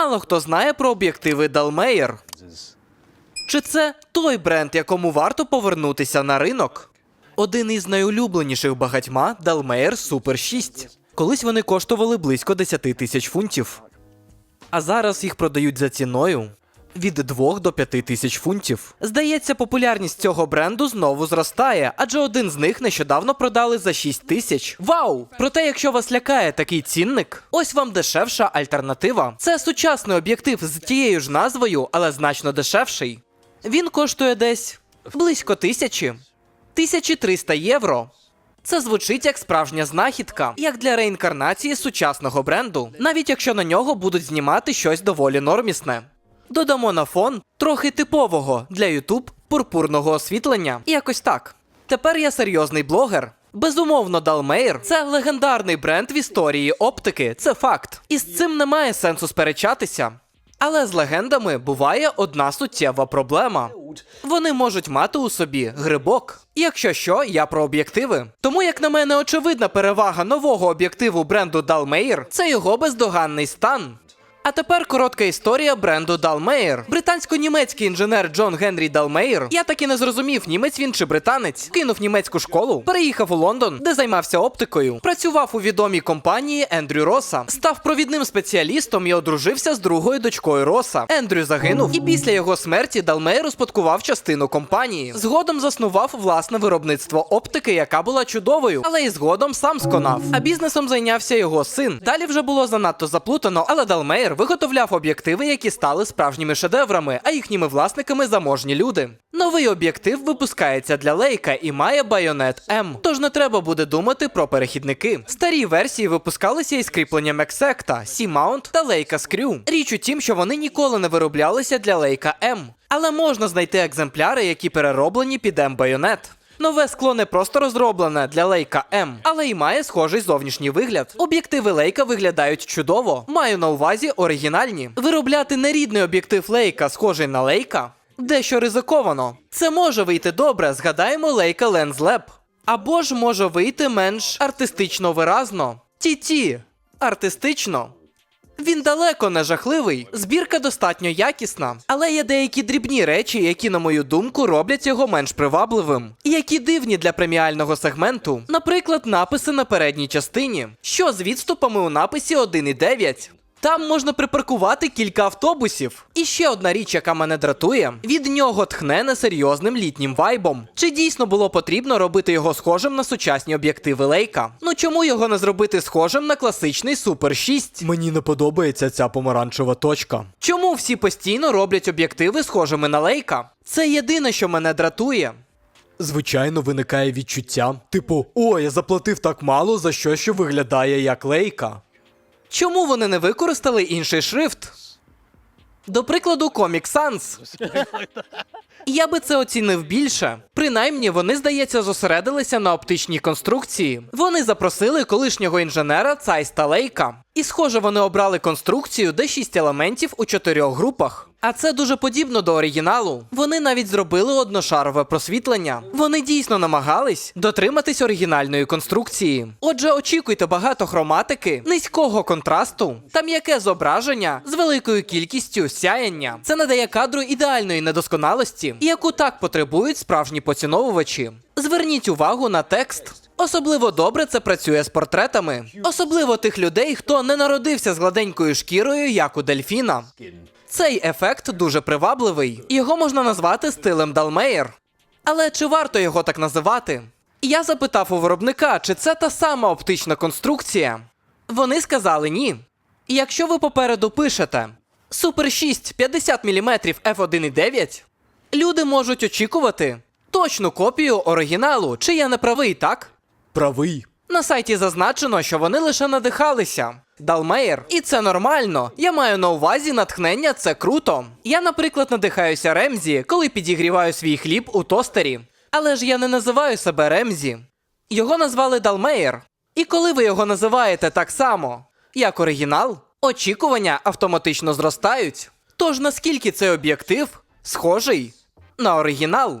Мало хто знає про об'єктиви Далмеєр. Чи це той бренд, якому варто повернутися на ринок? Один із найулюбленіших багатьма Далмеєр Супер 6. Колись вони коштували близько 10 тисяч фунтів. А зараз їх продають за ціною від 2 до 5 тисяч фунтів. Здається, популярність цього бренду знову зростає, адже один з них нещодавно продали за 6 тисяч. Вау! Проте, якщо вас лякає такий цінник, ось вам дешевша альтернатива. Це сучасний об'єктив з тією ж назвою, але значно дешевший. Він коштує десь близько тисячі. 1300 євро. Це звучить як справжня знахідка, як для реінкарнації сучасного бренду, навіть якщо на нього будуть знімати щось доволі нормісне. Додамо на фон трохи типового для YouTube пурпурного освітлення. Якось так. Тепер я серйозний блогер. Безумовно, Далмейр це легендарний бренд в історії оптики. Це факт. І з цим немає сенсу сперечатися. Але з легендами буває одна суттєва проблема. Вони можуть мати у собі грибок. Якщо що, я про об'єктиви. Тому, як на мене, очевидна перевага нового об'єктиву бренду Dalmeyer – це його бездоганний стан. А тепер коротка історія бренду Далмеєр. Британсько-німецький інженер Джон Генрі Далмеєр, я так і не зрозумів, німець він чи британець, кинув німецьку школу, переїхав у Лондон, де займався оптикою, працював у відомій компанії Ендрю Роса, став провідним спеціалістом і одружився з другою дочкою Роса. Ендрю загинув, і після його смерті Далмеєр успадкував частину компанії. Згодом заснував власне виробництво оптики, яка була чудовою, але і згодом сам сконав. А бізнесом зайнявся його син. Далі вже було занадто заплутано, але Далмеєр виготовляв об'єктиви, які стали справжніми шедеврами, а їхніми власниками заможні люди. Новий об'єктив випускається для лейка і має байонет М. Тож не треба буде думати про перехідники. Старі версії випускалися із кріпленням ексекта, C-Mount та лейка Screw. Річ у тім, що вони ніколи не вироблялися для лейка М. Але можна знайти екземпляри, які перероблені під М-байонет. Нове скло не просто розроблене для лейка М, але й має схожий зовнішній вигляд. Об'єктиви лейка виглядають чудово. Маю на увазі оригінальні. Виробляти нерідний об'єктив лейка, схожий на лейка, дещо ризиковано. Це може вийти добре, згадаємо лейка Lens Lab. Або ж може вийти менш артистично виразно. Ті-ті. Артистично. Він далеко не жахливий, збірка достатньо якісна, але є деякі дрібні речі, які, на мою думку, роблять його менш привабливим. І які дивні для преміального сегменту. Наприклад, написи на передній частині. Що з відступами у написі 1.9? Там можна припаркувати кілька автобусів. І ще одна річ, яка мене дратує: від нього тхне несерйозним літнім вайбом. Чи дійсно було потрібно робити його схожим на сучасні об'єктиви лейка? Ну чому його не зробити схожим на класичний Super 6? Мені не подобається ця помаранчева точка. Чому всі постійно роблять об'єктиви схожими на лейка? Це єдине, що мене дратує. Звичайно, виникає відчуття, типу, о, я заплатив так мало за щось, що виглядає як лейка. Чому вони не використали інший шрифт? До прикладу, Comic Sans. Я би це оцінив більше. Принаймні, вони, здається, зосередилися на оптичній конструкції. Вони запросили колишнього інженера Цайста Лейка. І, схоже, вони обрали конструкцію, де шість елементів у чотирьох групах. А це дуже подібно до оригіналу. Вони навіть зробили одношарове просвітлення. Вони дійсно намагались дотриматись оригінальної конструкції. Отже, очікуйте багато хроматики, низького контрасту та м'яке зображення з великою кількістю сяяння. Це надає кадру ідеальної недосконалості, яку так потребують справжні поціновувачі. Зверніть увагу на текст. Особливо добре це працює з портретами, особливо тих людей, хто не народився з гладенькою шкірою, як у дельфіна. Цей ефект дуже привабливий. Його можна назвати стилем Далмеєр. Але чи варто його так називати? Я запитав у виробника, чи це та сама оптична конструкція. Вони сказали ні. І якщо ви попереду пишете Super 6 50 мм f1.9, люди можуть очікувати точну копію оригіналу, чи я не правий, так? Правий. На сайті зазначено, що вони лише надихалися. Далмеєр, і це нормально. Я маю на увазі натхнення, це круто. Я, наприклад, надихаюся Ремзі, коли підігріваю свій хліб у тостері. Але ж я не називаю себе Ремзі. Його назвали Далмеєр. І коли ви його називаєте так само, як оригінал, очікування автоматично зростають. Тож наскільки цей об'єктив схожий на оригінал?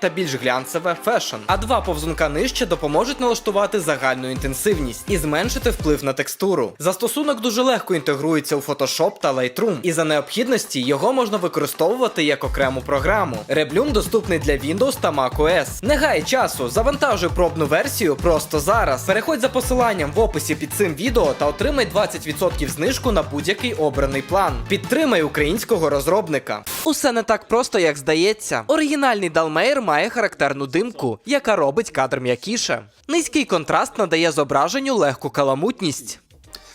та більш глянцеве фешн. А два повзунка нижче допоможуть налаштувати загальну інтенсивність і зменшити вплив на текстуру. Застосунок дуже легко інтегрується у Photoshop та Lightroom, і за необхідності його можна використовувати як окрему програму. Реблюм доступний для Windows та macOS. Не гай часу, завантажуй пробну версію просто зараз. Переходь за посиланням в описі під цим відео та отримай 20% знижку на будь-який обраний план. Підтримай українського розробника. Усе не так просто, як здається. Оригінальний Далмейр має характерну димку, яка робить кадр м'якіше. Низький контраст надає зображенню легку каламутність.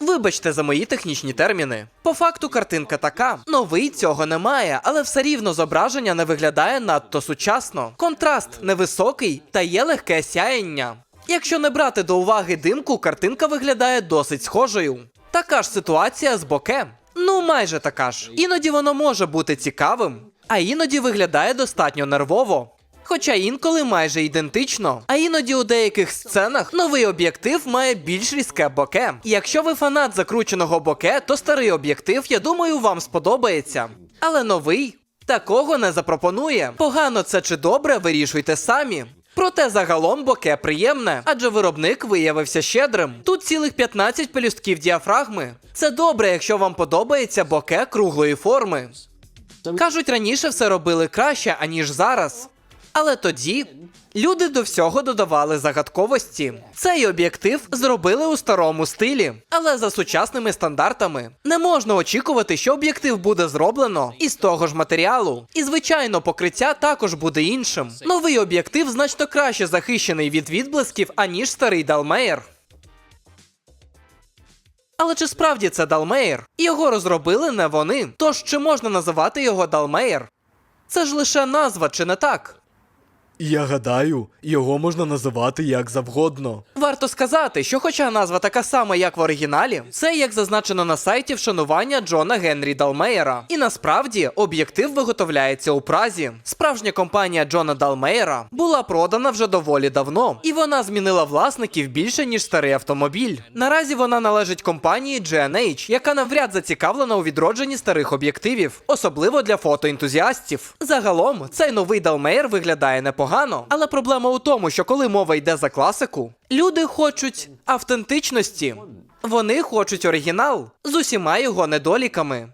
Вибачте за мої технічні терміни. По факту картинка така. Новий цього немає, але все рівно зображення не виглядає надто сучасно. Контраст невисокий та є легке сяєння. Якщо не брати до уваги димку, картинка виглядає досить схожою. Така ж ситуація з боке. Ну, майже така ж. Іноді воно може бути цікавим, а іноді виглядає достатньо нервово. Хоча інколи майже ідентично. А іноді у деяких сценах новий об'єктив має більш різке боке. Якщо ви фанат закрученого боке, то старий об'єктив, я думаю, вам сподобається. Але новий такого не запропонує. Погано це чи добре, вирішуйте самі. Проте загалом боке приємне, адже виробник виявився щедрим. Тут цілих 15 пелюстків діафрагми. Це добре, якщо вам подобається боке круглої форми. Кажуть, раніше все робили краще, аніж зараз. Але тоді люди до всього додавали загадковості. Цей об'єктив зробили у старому стилі, але за сучасними стандартами. Не можна очікувати, що об'єктив буде зроблено із того ж матеріалу. І звичайно, покриття також буде іншим. Новий об'єктив значно краще захищений від відблисків, аніж старий Далмеєр. Але чи справді це Далмеєр? Його розробили не вони. Тож чи можна називати його Далмеєр? Це ж лише назва, чи не так? Я гадаю, його можна називати як завгодно. Варто сказати, що хоча назва така сама, як в оригіналі, це як зазначено на сайті вшанування Джона Генрі Далмеєра. І насправді об'єктив виготовляється у Празі. Справжня компанія Джона Далмеєра була продана вже доволі давно, і вона змінила власників більше ніж старий автомобіль. Наразі вона належить компанії G&H, яка навряд зацікавлена у відродженні старих об'єктивів, особливо для фотоентузіастів. Загалом цей новий Далмеєр виглядає непогано, але проблема у тому, що коли мова йде за класику, люди хочуть автентичності. Вони хочуть оригінал з усіма його недоліками.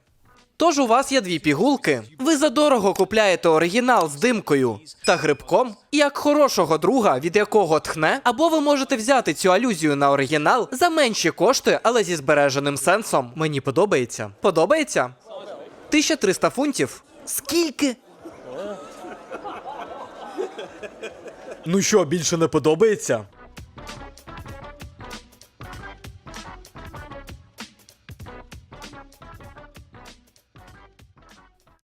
Тож у вас є дві пігулки. Ви задорого купляєте оригінал з димкою та грибком, як хорошого друга, від якого тхне, або ви можете взяти цю алюзію на оригінал за менші кошти, але зі збереженим сенсом. Мені подобається. Подобається? 1300 фунтів. Скільки? Ну що, більше не подобається?